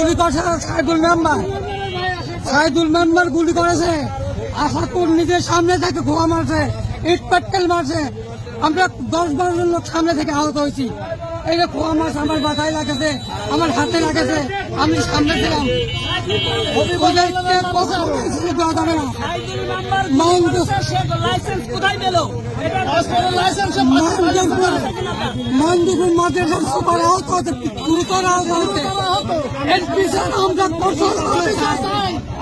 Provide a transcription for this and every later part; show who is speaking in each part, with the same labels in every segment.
Speaker 1: গুলি করছে Saidul member? Saidul member গুলি করেছে। আশাকুর নিজের সামনে থেকে ঘোয়া মারছে, ইট পাটকেল মারছে। আমরা দশ বারো জন লোক সামনে থেকে আহত হয়েছি। এই যে খোয়া মাছ আমার মাথায় লাগেছে আমার হাতে লাগেছে আমি সামনে ছিলাম। মন্দিরের মাদ্রাসার সুপার আহত হতে গুরুতর আহত হতে এর বিচার আমরা।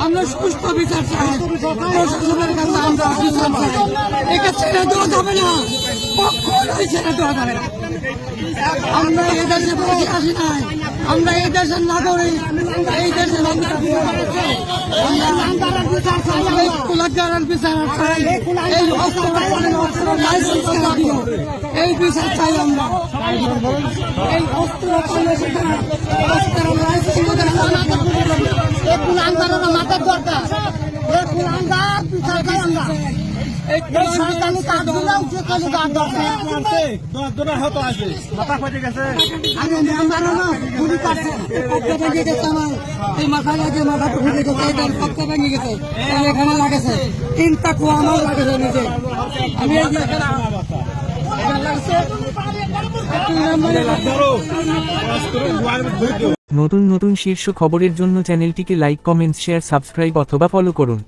Speaker 1: আমরা সুস্থ বিচার চাই। প্রশাসনের কাছে আমরা বিচার চাই। একে ছেড়ে দেওয়া যাবে না। কখনোই ছেড়ে দেওয়া যাবে না। আমরা এই দেশে বসে আসি নাই। আমরা এই দেশের নাগরিক। এই দেশের এই বিচার চাই আমরা।
Speaker 2: আন্দার বিচার
Speaker 1: এই
Speaker 2: এই সরকারি যে কোনো কাজ দরকার
Speaker 3: দশ জনের আহত আছে মাথা ফাটে গেছে।
Speaker 1: আগে মেম্বারও না গুলি কাটছে। পক্ষ ভেঙে গেছে আমার। এই মাথায় লাগে মাথা ঢুকে গেছে এটার পক্ষ ভেঙে গেছে। এখানে লাগেছে। তিনটা কুয়া আমার লাগেছে নিজে। আমি এই যে
Speaker 4: নতুন নতুন শীর্ষ খবরের জন্য চ্যানেলটিকে লাইক কমেন্টস শেয়ার সাবস্ক্রাইব অথবা ফলো করুন।